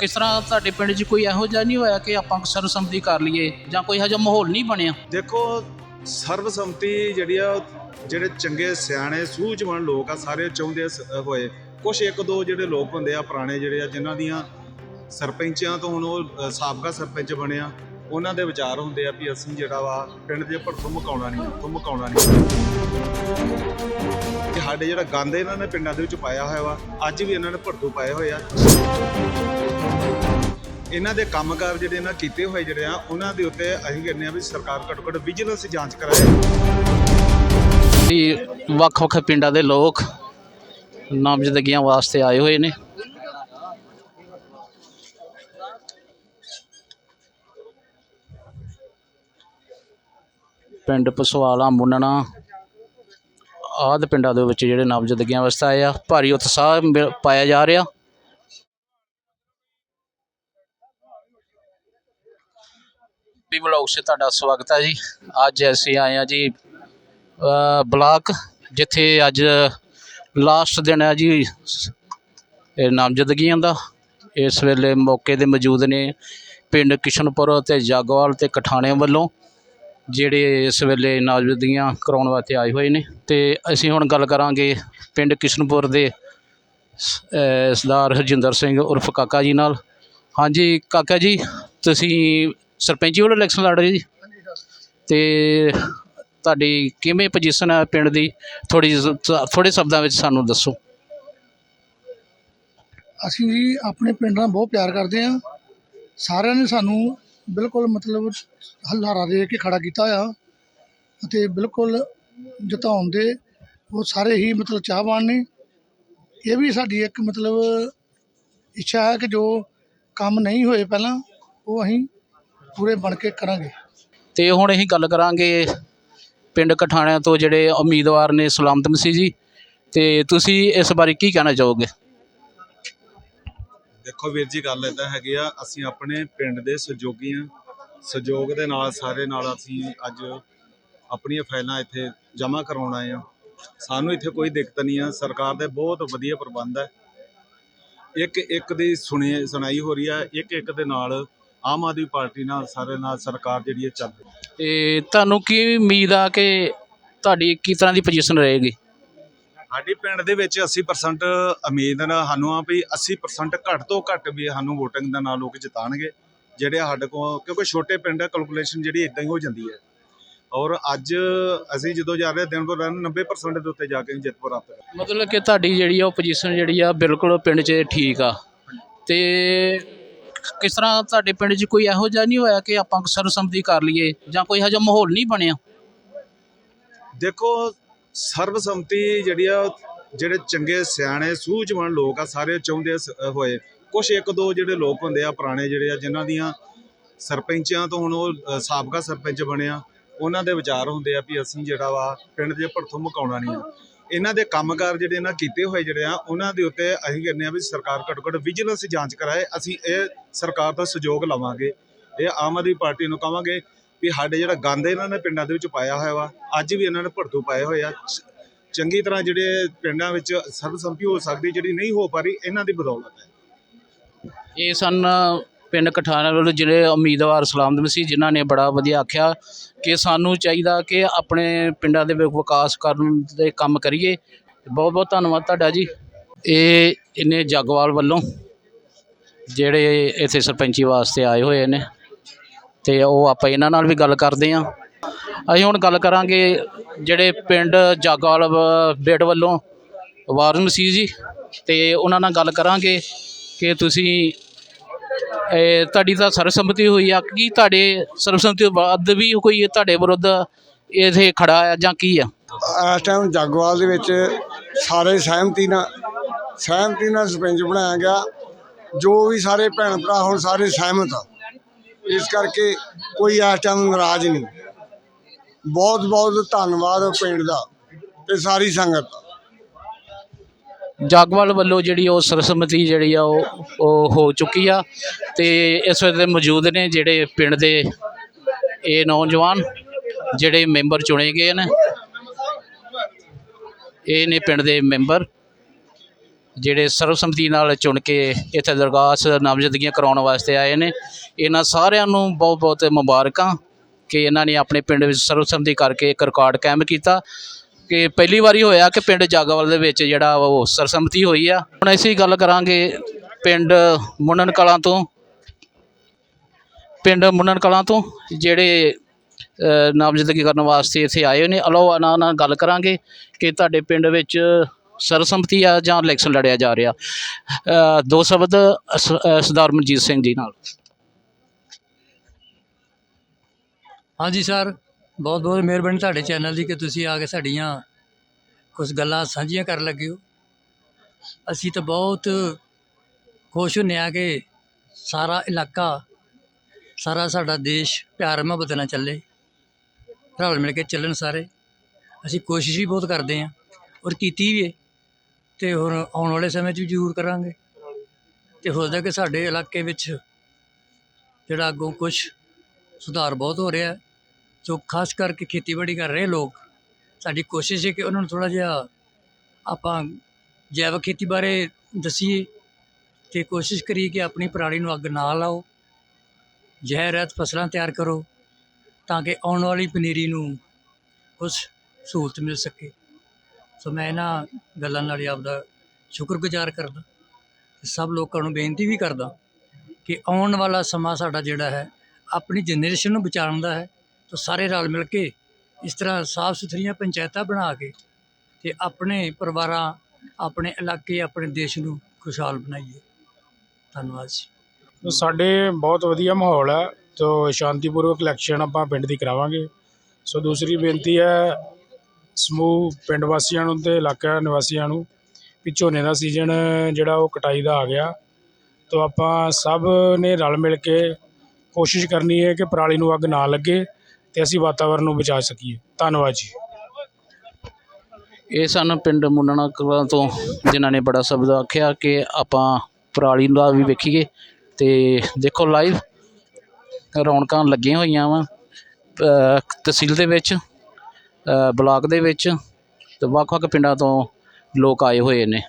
ਕਿਸ ਤਰ੍ਹਾਂ ਤੁਹਾਡੇ ਪਿੰਡ 'ਚ ਕੋਈ ਇਹੋ ਜਿਹਾ ਨਹੀਂ ਹੋਇਆ ਕਿ ਆਪਾਂ ਸਰਬਸੰਮਤੀ ਕਰ ਲਈਏ ਜਾਂ ਕੋਈ ਇਹੋ ਜਿਹਾ ਮਾਹੌਲ ਨਹੀਂ ਬਣਿਆ? ਦੇਖੋ, ਸਰਬਸੰਮਤੀ ਜਿਹੜੀ ਆ, ਜਿਹੜੇ ਚੰਗੇ, ਸਿਆਣੇ, ਸੂਝਵਾਨ ਲੋਕ ਆ, ਸਾਰੇ ਚਾਹੁੰਦੇ ਸ- ਹੋਏ। ਕੁਝ ਇੱਕ ਦੋ ਜਿਹੜੇ ਲੋਕ ਹੁੰਦੇ ਆ, ਪੁਰਾਣੇ ਜਿਹੜੇ ਆ, ਜਿਨ੍ਹਾਂ ਦੀਆਂ ਸਰਪੰਚਾਂ ਤੋਂ ਹੁਣ ਉਹ ਸਾਬਕਾ ਸਰਪੰਚ ਬਣਿਆ ਉਹਨਾਂ ਦੇ ਵਿਚਾਰ ਹੁੰਦੇ ਆ ਵੀ ਅਸੀਂ ਜਿਹੜਾ ਵਾ, ਪਿੰਡ ਦੇ ਭੜਥੋਂ ਮੁਕਾਉਣਾ ਨਹੀਂ ਤੋਂ ਮੁਕਾਉਣਾ ਨਹੀਂ। ਕਿ ਸਾਡੇ ਜਿਹੜਾ ਗੰਦ ਇਹਨਾਂ ਨੇ ਪਿੰਡਾਂ ਦੇ ਵਿੱਚ ਪਾਇਆ ਹੋਇਆ ਵਾ, ਅੱਜ ਵੀ ਇਹਨਾਂ ਨੇ ਭੜਥੂ ਪਾਏ ਹੋਏ ਆ। ਇਹਨਾਂ ਦੇ ਕੰਮਕਾਰ ਜਿਹੜੇ ਇਹਨਾਂ ਕੀਤੇ ਹੋਏ ਜਿਹੜੇ ਆ, ਉਹਨਾਂ ਦੇ ਉੱਤੇ ਅਸੀਂ ਕਹਿੰਦੇ ਆ ਵੀ ਸਰਕਾਰ ਘੱਟੋ ਘੱਟ ਵਿਜੀਲੈਂਸ ਜਾਂਚ ਕਰਾਏ। ਵੀ ਵੱਖ-ਵੱਖ ਪਿੰਡਾਂ ਦੇ ਲੋਕ ਨਾਮਜ਼ਦਗੀਆਂ ਵਾਸਤੇ ਆਏ ਹੋਏ ਨੇ। ਪਿੰਡ ਪਸਵਾਲਾ, ਮੁੰਨਣਾ ਆਦ ਪਿੰਡਾਂ ਦੇ ਵਿੱਚ ਜਿਹੜੇ ਨਾਮਜ਼ਦਗੀਆਂ ਵਾਸਤੇ ਆਏ ਆ, ਭਾਰੀ ਉਤਸ਼ਾਹ ਪਾਇਆ ਜਾ ਰਿਹਾ। ਵੀ ਬਲੌਗ 'ਚ ਤੁਹਾਡਾ ਸਵਾਗਤ ਹੈ ਜੀ। ਅੱਜ ਅਸੀਂ ਆਏ ਆ ਜੀ ਬਲਾਕ, ਜਿੱਥੇ ਅੱਜ ਲਾਸਟ ਦਿਨ ਹੈ ਜੀ ਇਹ ਨਾਮਜ਼ਦਗੀਆਂ ਦਾ। ਇਸ ਵੇਲੇ ਮੌਕੇ ਤੇ ਮੌਜੂਦ ਨੇ ਪਿੰਡ ਕਿਸ਼ਨਪੁਰ ਤੇ ਜਾਗਵਾਲ ਤੇ ਕਠਾਣੇ ਵੱਲੋਂ, ਜਿਹੜੇ ਇਸ ਵੇਲੇ ਨਾਮਜ਼ਦਗੀਆਂ ਕਰਾਉਣ ਵਾਸਤੇ ਆਏ ਹੋਏ ਨੇ। ਤੇ ਅਸੀਂ ਹੁਣ ਗੱਲ ਕਰਾਂਗੇ ਪਿੰਡ ਕਿਸ਼ਨਪੁਰ ਦੇ ਸਰਦਾਰ ਹਰਜਿੰਦਰ ਸਿੰਘ ਉਰਫ ਕਾਕਾ ਜੀ ਨਾਲ। ਹਾਂਜੀ, ਕਾਕਾ ਜੀ, ਤੁਸੀਂ ਸਰਪੰਚ ਜੀ ਵੱਲੋਂ ਇਲੈਕਸ਼ਨ ਲੜ ਰਹੇ ਜੀ। ਤੇ ਤੁਹਾਡੀ ਕਿਵੇਂ ਪੋਜੀਸ਼ਨ ਹੈ ਪਿੰਡ ਦੀ? ਥੋੜੀ ਥੋੜੇ ਸ਼ਬਦਾਂ ਵਿੱਚ ਸਾਨੂੰ ਦੱਸੋ। ਅਸੀਂ ਜੀ ਆਪਣੇ ਪਿੰਡ ਨਾਲ ਬਹੁਤ ਪਿਆਰ ਕਰਦੇ ਹਾਂ। ਸਾਰਿਆਂ ਨੇ ਸਾਨੂੰ ਬਿਲਕੁਲ ਮਤਲਬ ਹਲਾਰਾ ਦੇ ਕੇ ਖੜਾ ਕੀਤਾ ਆ ਅਤੇ ਬਿਲਕੁਲ ਜਿਤਾਉਣ ਦੇ ਉਹ ਸਾਰੇ ਹੀ ਮਤਲਬ ਚਾਹਵਾਨ ਨੇ। ਇਹ ਵੀ ਸਾਡੀ ਇੱਕ ਮਤਲਬ ਇੱਛਾ ਹੈ ਕਿ ਜੋ ਕੰਮ ਨਹੀਂ ਹੋਏ ਪਹਿਲਾਂ, ਉਹ ਅਸੀਂ ਪੂਰੇ ਬਣ ਕੇ ਕਰਾਂਗੇ। ਤੇ ਹੁਣ ਅਸੀਂ ਗੱਲ ਕਰਾਂਗੇ ਪਿੰਡ ਕਠਾਣਿਆਂ ਤੋਂ ਜਿਹੜੇ ਉਮੀਦਵਾਰ ਨੇ ਸਲਾਮਤ ਮਸੀਹ ਜੀ। ਤੇ ਤੁਸੀਂ ਇਸ ਬਾਰੇ ਕੀ ਕਹਿਣਾ ਚਾਹੋਗੇ? ਦੇਖੋ ਵੀਰ ਜੀ ਗੱਲ ਇਦਾਂ ਹੈਗੀ ਆ ਅਸੀਂ ਆਪਣੇ ਪਿੰਡ ਦੇ ਸਹਿਯੋਗੀ ਆ। ਸਹਿਯੋਗ ਦੇ ਨਾਲ ਸਾਰੇ ਨਾਲ ਅਸੀਂ ਅੱਜ ਆਪਣੀਆਂ ਫਾਈਲਾਂ ਇੱਥੇ ਜਮ੍ਹਾਂ ਕਰਾਉਣ ਆਏ ਆ। ਸਾਨੂੰ ਇੱਥੇ ਕੋਈ ਦਿੱਕਤ ਨਹੀਂ ਆ ਸਰਕਾਰ ਦੇ ਬਹੁਤ ਵਧੀਆ ਪ੍ਰਬੰਧ ਹੈ ਇੱਕ ਇੱਕ ਦੀ ਸੁਣੀ ਸੁਣਾਈ ਹੋ ਰਹੀ ਆ ਇੱਕ ਇੱਕ ਦੇ ਨਾਲ ਆਮ ਆਦਮੀ ਪਾਰਟੀ ਨਾਲ ਸਾਰੇ ਨਾਲ ਸਰਕਾਰ ਜਿਹੜੀ ਹੈ ਚੱਲ ਰਹੀ ਹੈ। ਤੇ ਤੁਹਾਨੂੰ ਕੀ ਉਮੀਦ ਆ ਕਿ ਤੁਹਾਡੀ ਕਿਸ ਤਰ੍ਹਾਂ ਦੀ ਪੋਜੀਸ਼ਨ ਰਹੇਗੀ? ਸਾਡੀ ਪਿੰਡ ਦੇ ਵਿੱਚ 80% ਉਮੀਦ ਨਾ ਸਾਨੂੰ ਆ ਵੀ 80% ਘੱਟ ਤੋਂ ਘੱਟ ਵੀ ਸਾਨੂੰ VOTING ਦੇ ਨਾਲ ਲੋਕ ਜਿਤਾਣਗੇ ਜਿਹੜੇ ਸਾਡੇ ਕੋਲ ਕਿਉਂਕਿ ਛੋਟੇ ਪਿੰਡ ਹੈ ਕੈਲਕੂਲੇਸ਼ਨ ਜਿਹੜੀ ਇਦਾਂ ਹੀ ਹੋ ਜਾਂਦੀ ਹੈ। ਔਰ ਅੱਜ ਅਸੀਂ ਜਦੋਂ ਜਾ ਰਹੇ ਹਾਂ, ਦਿਨ ਬਰ ਦਿਨ 90% ਦੇ ਉੱਤੇ ਜਾ ਕੇ ਜਿੱਤ ਪ੍ਰਾਪਤ ਕਰ ਮਤਲਬ ਕਿ ਤੁਹਾਡੀ ਜਿਹੜੀ ਆ ਉਹ ਪੋਜੀਸ਼ਨ ਜਿਹੜੀ ਆ ਬਿਲਕੁਲ ਪਿੰਡ 'ਚ ਠੀਕ ਆ। ਤੇ ਕਿਸ ਤਰ੍ਹਾਂ ਤੁਹਾਡੇ ਪਿੰਡ 'ਚ ਕੋਈ ਇਹੋ ਜਿਹਾ ਨਹੀਂ ਹੋਇਆ ਕਿ ਆਪਾਂ ਸਰਬਸੰਮਤੀ ਕਰ ਲਈਏ ਜਾਂ ਕੋਈ ਇਹੋ ਜਿਹਾ ਮਾਹੌਲ ਨਹੀਂ ਬਣਿਆ? ਦੇਖੋ ਸਰਬਸੰਮਤੀ ਜਿਹੜੀ ਆ ਜਿਹੜੇ ਚੰਗੇ ਸਿਆਣੇ ਸੂਝਵਾਨ ਲੋਕ ਆ ਸਾਰੇ ਚਾਹੁੰਦੇ ਸ- ਹੋਏ। ਕੁਝ ਇੱਕ ਦੋ ਜਿਹੜੇ ਲੋਕ ਹੁੰਦੇ ਆ ਪੁਰਾਣੇ ਜਿਹੜੇ ਆ ਜਿਨ੍ਹਾਂ ਦੀਆਂ ਸਰਪੰਚਾਂ ਤੋਂ ਹੁਣ ਉਹ ਅ, ਸਾਬਕਾ ਸਰਪੰਚ ਬਣਿਆ ਉਹਨਾਂ ਦੇ ਵਿਚਾਰ ਹੁੰਦੇ ਆ ਵੀ ਅਸੀਂ ਜਿਹੜਾ ਵਾ ਪਿੰਡ ਦੇ ਭੜਥੋਂ ਮੁਕਾਉਣਾ ਨਹੀਂ ਆ। ਇਹਨਾਂ ਦੇ ਕੰਮਕਾਰ ਜਿਹੜੇ ਇਹਨਾਂ ਕੀਤੇ ਹੋਏ ਜਿਹੜੇ ਆ, ਉਹਨਾਂ ਦੇ ਉੱਤੇ ਅਸੀਂ ਕਹਿੰਦੇ ਆ ਵੀ ਸਰਕਾਰ ਘੱਟੋ ਘੱਟ ਵਿਜੀਲੈਂਸ ਜਾਂਚ ਕਰਾਏ, ਅਸੀਂ ਇਹ ਸਰਕਾਰ ਦਾ ਸਹਿਯੋਗ ਲਵਾਂਗੇ। ਇਹ ਆਮ ਆਦਮੀ ਪਾਰਟੀ ਨੂੰ ਕਹਾਂਗੇ ਵੀ ਸਾਡੇ ਜਿਹੜਾ ਗੰਦ ਇਹਨਾਂ ਨੇ ਪਿੰਡਾਂ ਦੇ ਵਿੱਚ ਪਾਇਆ ਹੋਇਆ ਵਾ, ਅੱਜ ਵੀ ਇਹਨਾਂ ਨੇ ਭੜਥੂ ਪਾਏ ਹੋਏ ਆ। ਚੰਗੀ ਤਰ੍ਹਾਂ ਜਿਹੜੇ ਪਿੰਡਾਂ ਵਿੱਚ ਸਰਬਸੰਮਤੀ ਹੋ ਸਕਦੀ ਜਿਹੜੀ ਨਹੀਂ ਹੋ ਪਾ ਰਹੀ, ਇਹਨਾਂ ਦੀ ਬਦੌਲਤ ਹੈ। ਇਹ ਸਨ ਪਿੰਡ ਕਠਾਣਾ ਵੱਲੋਂ ਜਿਹੜੇ ਉਮੀਦਵਾਰ ਸਲਾਮਤ ਮਸੀਹ ਜਿਨ੍ਹਾਂ ਨੇ ਬੜਾ ਵਧੀਆ ਆਖਿਆ ਕਿ ਸਾਨੂੰ ਚਾਹੀਦਾ ਕਿ ਆਪਣੇ ਪਿੰਡਾਂ ਦੇ ਵਿ- ਵਿਕਾਸ ਕਰਨ ਦੇ ਕੰਮ ਕਰੀਏ। ਬਹੁਤ ਬਹੁਤ ਧੰਨਵਾਦ ਤੁਹਾਡਾ ਜੀ। ਇਹ ਇਹਨੇ ਜਗਵਾਲ ਵੱਲੋਂ ਜਿਹੜੇ ਇੱਥੇ ਸਰਪੰਚੀ ਵਾਸਤੇ ਆਏ ਹੋਏ ਨੇ ਤੇ ਉਹ ਆਪਾਂ ਇਹਨਾਂ ਨਾਲ ਵੀ ਗੱਲ ਕਰਦੇ ਹਾਂ। ਅਸੀਂ ਹੁਣ ਗੱਲ ਕਰਾਂਗੇ ਜਿਹੜੇ ਪਿੰਡ ਜਾਗਵਾਲ ਵ- ਬੇਟ ਵੱਲੋਂ ਵਾਰਨ ਮਸੀਹ ਜੀ ਤੇ ਉਹਨਾਂ ਨਾਲ ਗੱਲ ਕਰਾਂਗੇ ਕਿ ਤੁਸੀਂ ਤੁਹਾਡੀ ਤਾਂ ਸਰਬਸੰਮਤੀ ਹੋਈ ਆ, ਕੀ ਤੁਹਾਡੇ ਸਰਬਸੰਮਤੀ ਤੋਂ ਬਾਅਦ ਵੀ ਕੋਈ ਤੁਹਾਡੇ ਵਿਰੁੱਧ ਇਥੇ ਖੜਾ ਆ ਜਾਂ ਕੀ ਆ? ਇਸ ਟਾਈਮ ਜਾਗੋਵਾਲ ਦੇ ਵਿੱਚ ਸਾਰੇ ਸਹਿਮਤੀ ਨਾਲ ਸਹਿਮਤੀ ਨਾਲ ਸਰਪੰਚ ਬਣਾਇਆ ਗਿਆ। ਜੋ ਵੀ ਸਾਰੇ ਭੈਣ ਭਰਾ ਹੁਣ ਸਾਰੇ ਸਹਿਮਤ ਆ। ਇਸ ਕਰਕੇ ਕੋਈ ਇਸ ਟਾਈਮ ਨਾਰਾਜ਼ ਨਹੀਂ। ਬਹੁਤ ਬਹੁਤ ਧੰਨਵਾਦ ਪਿੰਡ ਦਾ ਤੇ ਸਾਰੀ ਸੰਗਤ ਦਾ। ਜਾਗਵਾਲ ਵੱਲੋਂ ਜਿਹੜੀ ਉਹ ਸਰਬਸੰਮਤੀ ਜਿਹੜੀ ਆ ਉਹ ਉਹ ਹੋ ਚੁੱਕੀ ਆ ਤੇ ਇਸ ਵੇਲੇ ਮੌਜੂਦ ਨੇ ਜਿਹੜੇ ਪਿੰਡ ਦੇ ਇਹ ਨੌਜਵਾਨ ਜਿਹੜੇ ਮੈਂਬਰ ਚੁਣੇ ਗਏ ਨੇ। ਇਹ ਨੇ ਪਿੰਡ ਦੇ ਮੈਂਬਰ ਜਿਹੜੇ ਸਰਵਸੰਮਤੀ ਨਾਲ ਚੁਣ ਕੇ ਇੱਥੇ ਦਰਗਾਹ ਨਾਮਜ਼ਦਗੀਆਂ ਕਰਾਉਣ ਵਾਸਤੇ ਆਏ ਨੇ। ਇਹਨਾਂ ਸਾਰਿਆਂ ਨੂੰ ਬਹੁਤ ਬਹੁਤ ਮੁਬਾਰਕਾਂ ਕਿ ਇਹਨਾਂ ਨੇ ਆਪਣੇ ਪਿੰਡ ਵਿੱਚ ਸਰਵਸੰਮਤੀ ਕਰਕੇ ਇੱਕ ਰਿਕਾਰਡ ਕਾਇਮ ਕੀਤਾ। ਕਿ ਪਹਿਲੀ ਵਾਰੀ ਹੋਇਆ ਕਿ ਪਿੰਡ ਜਾਗਵਾਲ ਦੇ ਵਿੱਚ ਜਿਹੜਾ ਉਹ ਸਰਸੰਮਤੀ ਹੋਈ ਆ। ਹੁਣ ਅਸੀਂ ਗੱਲ ਕਰਾਂਗੇ ਪਿੰਡ ਮੁੰਨਣ ਕਲਾਂ ਤੋਂ। ਪਿੰਡ ਮੁੰਨਣ ਕਲਾਂ ਤੋਂ, ਜਿਹੜੇ ਨਾਮਜ਼ਦਗੀ ਕਰਨ ਵਾਸਤੇ ਇੱਥੇ ਆਏ ਹੋਏ ਨੇ। ਅਲੋ ਉਹਨਾਂ ਨਾਲ ਗੱਲ ਕਰਾਂਗੇ ਕਿ ਤੁਹਾਡੇ ਪਿੰਡ ਵਿੱਚ ਸਰਸੰਮਤੀ ਆ ਜਾਂ ਇਲੈਕਸ਼ਨ ਲੜਿਆ ਜਾ ਰਿਹਾ। ਦੋ ਸ਼ਬਦ, ਸ- ਸਰਦਾਰ ਮਨਜੀਤ ਸਿੰਘ ਜੀ ਨਾਲ। ਹਾਂਜੀ, ਸਰ। ਬਹੁਤ ਬਹੁਤ ਮਿਹਰਬਾਨੀ ਤੁਹਾਡੇ ਚੈਨਲ ਦੀ ਕਿ ਤੁਸੀਂ ਆ ਕੇ ਸਾਡੀਆਂ ਕੁਝ ਗੱਲਾਂ ਸਾਂਝੀਆਂ ਕਰਨ ਲੱਗੇ ਹੋ। ਅਸੀਂ ਤਾਂ ਬਹੁਤ ਖੁਸ਼ ਹੁੰਦੇ ਆ ਕਿ ਸਾਰਾ ਇਲਾਕਾ, ਸਾਰਾ ਸਾਡਾ ਦੇਸ਼ ਪਿਆਰ ਮੁਹੱਬਤ ਨਾਲ ਚੱਲੇ, ਰਲ ਮਿਲ ਕੇ ਚੱਲਣ ਸਾਰੇ। ਅਸੀਂ ਕੋਸ਼ਿਸ਼ ਵੀ ਬਹੁਤ ਕਰਦੇ ਹਾਂ। ਔਰ ਕੀਤੀ ਵੀ ਹੈ। ਤੇ ਹੁਣ ਆਉਣ ਵਾਲੇ ਸਮੇਂ 'ਚ ਵੀ ਜ਼ਰੂਰ ਕਰਾਂਗੇ। ਤੇ ਹੋ ਸਕਦਾ ਕਿ ਸਾਡੇ ਇਲਾਕੇ ਵਿੱਚ ਜਿਹੜਾ ਅੱਗੋਂ ਕੁਝ ਸੁਧਾਰ ਬਹੁਤ ਹੋ ਰਿਹਾ ਹੈ। ਜੋ ਖਾਸ ਕਰਕੇ ਖੇਤੀਬਾੜੀ ਕਰ ਰਹੇ ਲੋਕ, ਸਾਡੀ ਕੋਸ਼ਿਸ਼ ਹੈ ਕਿ ਉਹਨਾਂ ਨੂੰ ਥੋੜ੍ਹਾ ਜਿਹਾ ਆਪਾਂ ਜੈਵਿਕ ਖੇਤੀ ਬਾਰੇ ਦੱਸੀਏ ਅਤੇ ਕੋਸ਼ਿਸ਼ ਕਰੀਏ ਕਿ ਆਪਣੀ ਪਰਾਲੀ ਨੂੰ ਅੱਗ ਨਾ ਲਾਓ, ਜ਼ਹਿਰ ਰਹਿਤ ਫਸਲਾਂ ਤਿਆਰ ਕਰੋ ਤਾਂ ਕਿ ਆਉਣ ਵਾਲੀ ਪਨੀਰੀ ਨੂੰ ਕੁਝ ਸਹੂਲਤ ਮਿਲ ਸਕੇ। ਸੋ ਮੈਂ ਇਹਨਾਂ ਗੱਲਾਂ ਨਾਲ ਹੀ ਆਪਦਾ ਸ਼ੁਕਰਗੁਜ਼ਾਰ ਕਰਦਾ ਤੇ ਸਭ ਲੋਕਾਂ ਨੂੰ ਬੇਨਤੀ ਵੀ ਕਰਦਾ ਕਿ ਆਉਣ ਵਾਲਾ ਸਮਾਂ ਸਾਡਾ ਜਿਹੜਾ ਹੈ, ਆਪਣੀ ਜਨਰੇਸ਼ਨ ਨੂੰ ਬਚਾਉਣ ਦਾ ਹੈ ਤਾਂ ਸਾਰੇ ਰਲ ਮਿਲ ਕੇ ਇਸ ਤਰ੍ਹਾਂ ਸਾਫ਼ ਸੁਥਰੀਆਂ ਪੰਚਾਇਤਾਂ ਬਣਾ ਕੇ ਤੇ ਆਪਣੇ ਪਰਿਵਾਰਾਂ, ਆਪਣੇ ਇਲਾਕੇ, ਆਪਣੇ ਦੇਸ਼ ਨੂੰ ਖੁਸ਼ਹਾਲ ਬਣਾਈਏ। ਧੰਨਵਾਦ ਜੀ। ਸਾਡੇ ਬਹੁਤ ਵਧੀਆ ਮਾਹੌਲ ਹੈ, ਤੋ ਸ਼ਾਂਤੀਪੂਰਵਕ ਇਲੈਕਸ਼ਨ ਆਪਾਂ ਪਿੰਡ ਦੀ ਕਰਾਵਾਂਗੇ। ਸੋ ਦੂਸਰੀ ਬੇਨਤੀ ਹੈ, ਸਮੂਹ ਪਿੰਡ ਵਾਸੀਆਂ ਨੂੰ ਤੇ ਇਲਾਕਾ ਨਿਵਾਸੀਆਂ ਨੂੰ ਵੀ ਝੋਨੇ ਦਾ ਸੀਜ਼ਨ ਜਿਹੜਾ ਉਹ ਕਟਾਈ ਦਾ ਆ ਗਿਆ, ਤੋ ਆਪਾਂ ਸਭ ਨੇ ਰਲ ਮਿਲ ਕੇ ਕੋਸ਼ਿਸ਼ ਕਰਨੀ ਹੈ ਕਿ ਪਰਾਲੀ ਨੂੰ ਅੱਗ ਨਾ ਲੱਗੇ। ਅਤੇ ਅਸੀਂ ਵਾਤਾਵਰਨ ਨੂੰ ਬਚਾ ਸਕੀਏ। ਧੰਨਵਾਦ ਜੀ। ਇਹ ਸਨ ਪਿੰਡ ਮੁੰਨਣਾ ਕਲਾਂ ਤੋਂ, ਜਿਨ੍ਹਾਂ ਨੇ ਬੜਾ ਸ਼ਬਦ ਆਖਿਆ ਕਿ ਆਪਾਂ ਪਰਾਲੀ ਦਾ ਵੀ ਵੇਖੀਏ ਅਤੇ ਦੇਖੋ ਲਾਈਵ ਰੌਣਕਾਂ ਲੱਗੀਆਂ ਹੋਈਆਂ ਵਾ ਤਹਿਸੀਲ ਦੇ ਵਿੱਚ ਬਲਾਕ ਦੇ ਵਿੱਚ ਤੇ ਵੱਖ ਵੱਖ ਪਿੰਡਾਂ ਤੋਂ ਲੋਕ ਆਏ ਹੋਏ ਨੇ।